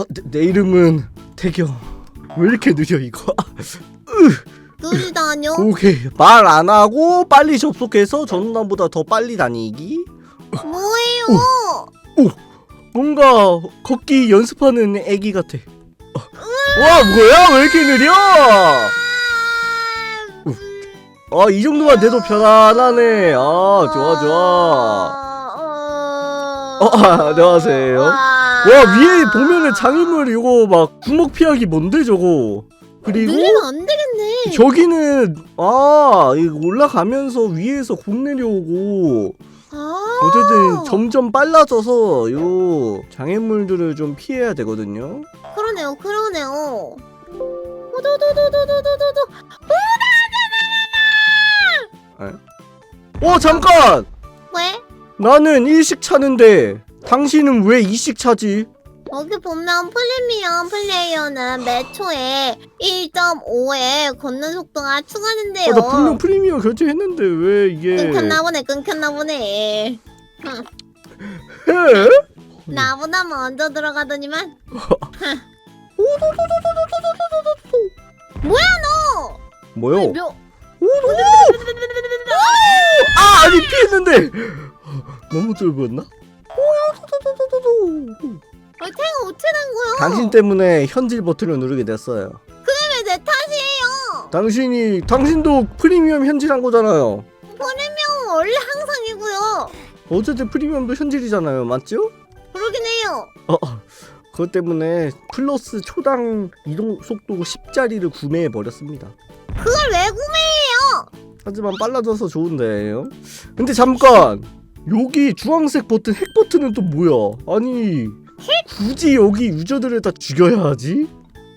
어, 내, 내 이름은 태경. 왜 이렇게 느려 이거? 느리다뇨? 오케이 말 안 하고 빨리 접속해서 전남보다 더 빨리 다니기. 뭐예요? 뭔가 걷기 연습하는 애기 같아. 어. 와 뭐야 왜 이렇게 느려? 아이 정도만 돼도 편안하네. 아 좋아 좋아. 어 아, 안녕하세요. 와 위에 보면은 장애물 이거 막 구멍 피하기 뭔데 저거. 그리고 느리면 안 되겠네. 저기는 아 이거 올라가면서 위에서 공 내려오고 아, 어쨌든 점점 빨라져서 요 장애물들을 좀 피해야 되거든요. 그러네요, 그러네요. 오도도도도도도도도. 어 잠깐 왜? 나는 일식 차는데 당신은 왜 이식 차지? 여기 보면 프리미엄 플레이어는 매 초에 1.5의 걷는 속도가 추가된대요. 아, 나 분명 프리미엄 결제했는데 왜 이게 끊겼나 보네, 끊겼나 보네. 해? 나보다 먼저 들어가더니만. 뭐야 너? 뭐요? 몇? 아 아니 피했는데 너무 쫄보였나? 어, 태가 어떻게 된 거야? 당신 때문에 현질 버튼을 누르게 됐어요. 왜내 탓이에요? 당신이 당신도 프리미엄 현질한 거잖아요. 프리미엄은 원래 항상이고요. 어쨌든 프리미엄도 현질이잖아요, 맞죠? 그러긴 해요. 어, 그것 때문에 플러스 초당 이동 속도 10짜리를 구매해 버렸습니다. 그걸 왜 구매해요? 하지만 빨라져서 좋은데요. 근데 잠깐 여기 주황색 버튼 핵 버튼은 또 뭐야? 아니 굳이 여기 유저들을 다 죽여야 하지?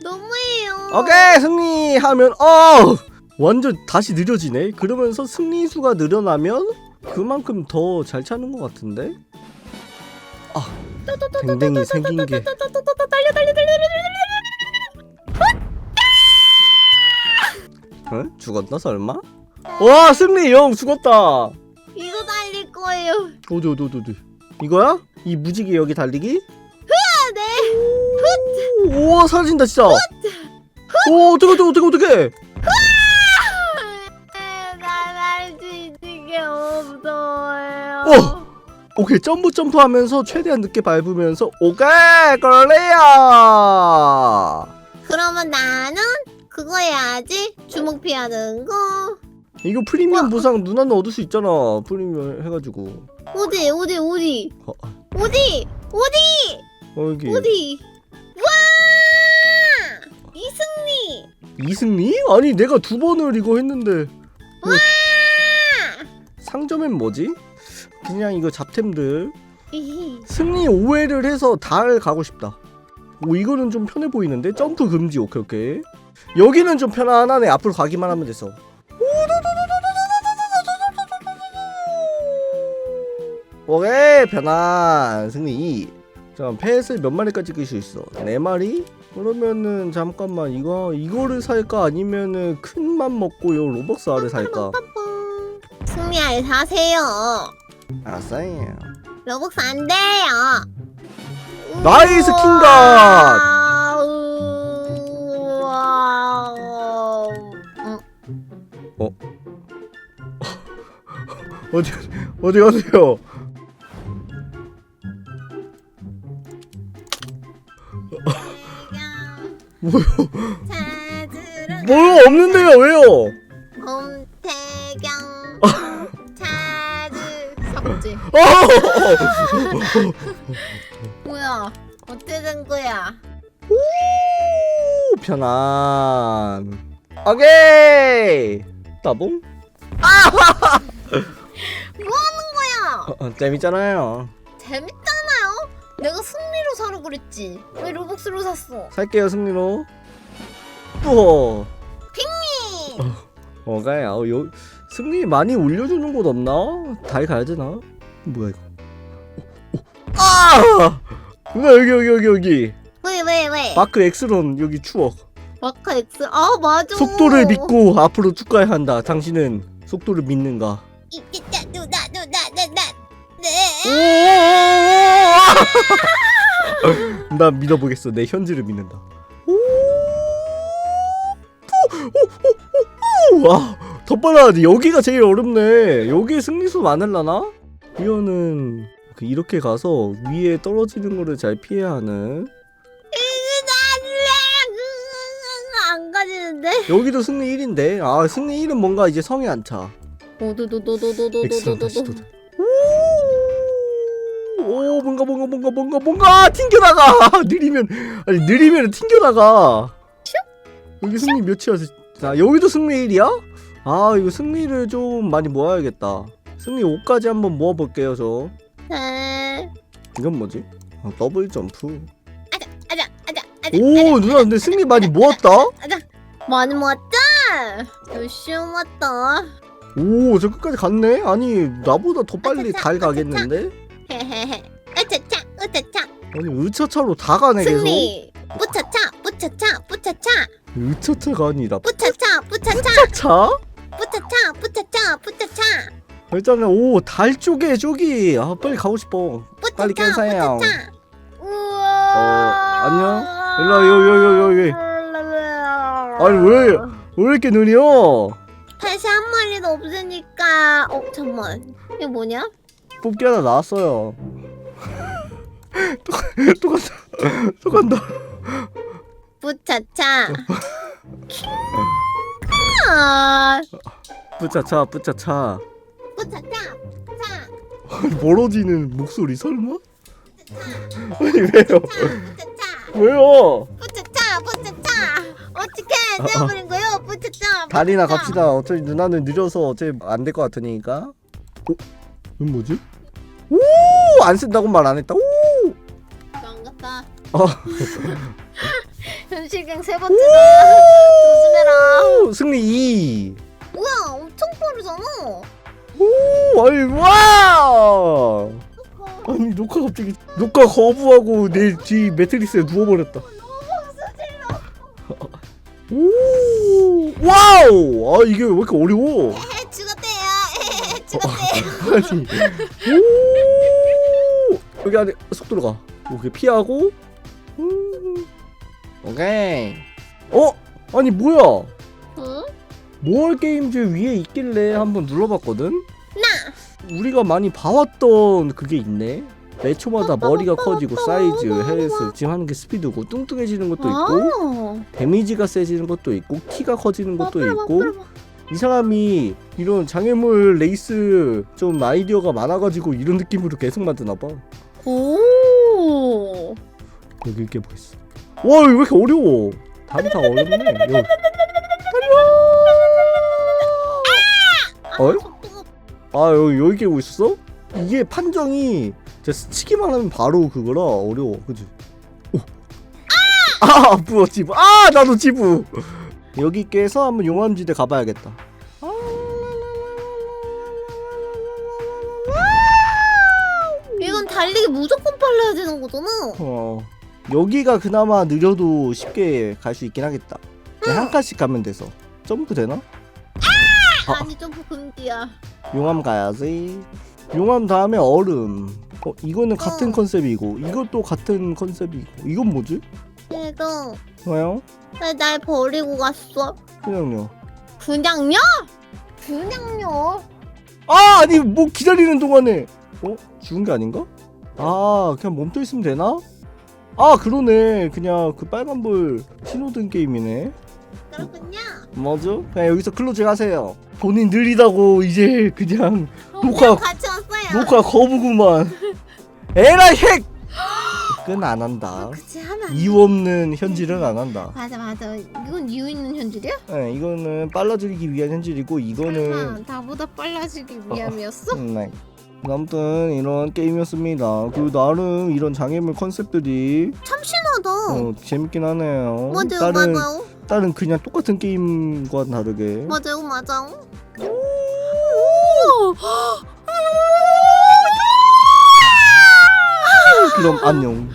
너무해요. 오케이 승리하면 어 완전 다시 느려지네. 그러면서 승리 수가 늘어나면 그만큼 더 잘 차는 것 같은데? 아 댕댕이 생긴 게 달려 달려 달려 달려 어? 죽었나 설마? 와 승리 형 죽었다. 어디 어디 어디 어디 이거야? 이 무지개 여기 달리기? 아, 네. 오, 우와 사라진다 진짜. 오 어떡해 어떡해 어떡해 어떡해. 나날수 있는 게 없어요. 오! 오케이 점프 점프 하면서 최대한 늦게 밟으면서 오케이 걸레야. 그러면 나는 그거 해야지. 주먹 피하는 거. 이거 프리미엄 보상 누나는 얻을 수 있잖아. 프리미엄 해가지고. 어디 어디 어디 어, 어, 어디 어디 어, 여기 어디. 와! 이승리. 이승리? 아니 내가 두 번을 이거 했는데 와! 상점엔 뭐지? 그냥 이거 잡템들 이히. 승리 5회를 해서 달 가고 싶다. 오 이거는 좀 편해 보이는데 점프 금지 오케이 오케이. 여기는 좀 편안하네. 앞으로 가기만 하면 돼서. 오케이 편안 승리 2. 자 펫을 몇 마리까지 끌 수 있어? 네 마리? 그러면은 잠깐만 이거 이거를 살까 아니면은 큰 맘 먹고 요 로벅스 알을 살까? 승리알 사세요. 알았어요. 러벅스 안 돼요. 나이스 킹갓! 응. 어디 어디 가세요? 뭐요? 찾으러 뭐 없는데요 왜요? 곰태경 찾으 삭제 어! 뭐야 어떻게 된 거야 오, 편안. 오케이. 따봉? 뭐야 어, 어, 재밌잖아요. 재밌 그랬지 왜 로벅스로 샀어 살게요 승리로. 우와. 핑미 뭐가요? 어, 요 승리 많이 올려주는 곳 없나? 달 가야 되나? 뭐야 이거? 오, 오. 아! 누나 여기 여기 여기 여기. 왜 왜 왜 마크 엑스론 여기 추억. 마카 X 아 맞아 속도를 믿고 앞으로 쭉 가야 한다. 당신은 속도를 믿는가? 이따 누나 누나 누나 오! 네난 믿어보겠어. 내 현지를 믿는다. 오, 오, 오, 오, 와, 더 빨라야지. 여기가 제일 어렵네. 여기 승리수 많을라나? 이거는 그 이렇게 가서 위에 떨어지는 거를 잘 피해야 하는. 안 가지는데? 여기도 승리 1인데. 아, 승리 1은 뭔가 이제 성에 안 차. 오도도도도도도도도도. 도전. 오, 오, 뭔가 뭔가 뭔가 뭔가 뭔가 튕겨나가. 느리면 아니 느리면 튕겨나가. 여기 승리 몇이야? 자, 여기도 승리 1이야? 아, 이거 승리를 좀 많이 모아야겠다. 승리 5까지 한번 모아볼게요, 저. 네. 이건 뭐지? 아, 더블 점프. 아자 아자 아자 아자. 오, 누나 근데 승리 많이 모았다. 많이 모았다. 열심히 모았다. 오, 저 끝까지 갔네. 아니, 나보다 더 빨리 달 가겠는데? 으차차 으차차. 아니, 의차차로 다 가네 계속. 승리. 뿌차차 뿌차차 뿌차차 의차차가 아니라 뿌차차 뿌차차 차? 뿌차차 뿌차차 뿌차차 일단은 오달 쪽에 저기 아 빨리 가고 싶어 뿌차차 빨리 깨세요. 뿌차차. 우와. 어, 안녕? 일로 여기. 아니, 왜- 왜 이렇게 느려 다시 한 마리도 없으니까 어 잠만 이게 뭐냐? 뽑기 하나 나왔어요. 또, 또 간다 또 간다 뿌차차. 아 뿌차차 뿌차차. 뿌차차 차. 멀어지는 목소리 설마? 아니 왜요? 뿌차차 왜요? 뿌차차 뿌차차. 어떻게 내버린 거요? 뿌차차 달이나 뿌차차. 갑시다. 어차피 누나는 느려서 어차피 안될 것 같으니까. 어? 이건 뭐지? 오 안 쓴다고 말 안 했다. 오! 반갑다. 어. 현실경 세 번째다 조심해라. 오, 승리 2 뭐야 엄청 빠르잖아. 오, 아니 와! 아니 녹화 갑자기 녹화 거부하고 내 뒤 매트리스에 누워버렸다. 오, 와우! 아 이게 왜 이렇게 어려워? 에 죽었대요 아니, 오, 여기 안에 속도로 가. 오케이 피하고. 음, 오케이. 어? 아니 뭐야? 응? 모얼 게임즈 위에 있길래 한번 눌러봤거든? 나 우리가 많이 봐왔던 그게 있네. 매 초마다 머리가 커지고 사이즈, 헬스, 지금 하는 게 스피드고 뚱뚱해지는 것도 있고 아. 데미지가 세지는 것도 있고 키가 커지는 것도 아, 있고 이 사람이 이런 장애물 레이스 좀 아이디어가 많아가지고 이런 느낌으로 계속 만드나 봐. 오 여기 이게 뭐 있어? 와 이거 왜 이렇게 어려워? 답이 다 어렵네. 여기. 아, 어이? 아 여기 여기 깨고 있었어? 이게 판정이 진짜 스치기만 하면 바로 그거라 어려워 그지? 오. 아 부어 지부 아 나도 지부 여기 깨서 한번 용암지대 가봐야겠다. 이건 달리기 무조건 빨라야 되는 거잖아. 어 여기가 그나마 느려도 쉽게 갈 수 있긴 하겠다. 그냥 한 칸씩 가면 돼서. 점프 되나? 아. 아니 점프 금지야. 용암 가야지. 용암 다음에 얼음. 어 이거는 같은 어. 컨셉이고 이것도 같은 컨셉이고. 이건 뭐지? 얘도 뭐요? 왜 날 버리고 갔어? 그냥요 그냥요? 그냥요? 아 아니 뭐 기다리는 동안에 어 죽은 게 아닌가? 아 그냥 멈춰 있으면 되나? 아 그러네 그냥 그 빨간불 신호등 게임이네 그렇군요 맞아? 그냥 여기서 클로징 하세요 본인 느리다고 이제 그냥 녹화- 그냥 같이 왔어요 녹화 거부구만 에라이 핵! 그건 안 한다 그치 하면 안 돼. 이유 없는 현질은 안 한다 맞아 맞아 이건 이유 있는 현질이야? 네, 이거는 빨라지기 위한 현질이고 이거는 설마 나보다 빨라지기 위함이었어? 음, 네. 아무튼 이런 게임이었습니다. 그 나름 이런 장애물 컨셉들이 참 신하다 어, 재밌긴 하네요. 맞아요 다른 맞아요 다른 그냥 똑같은 게임과 다르게. 맞아요 맞아요 그럼 안녕.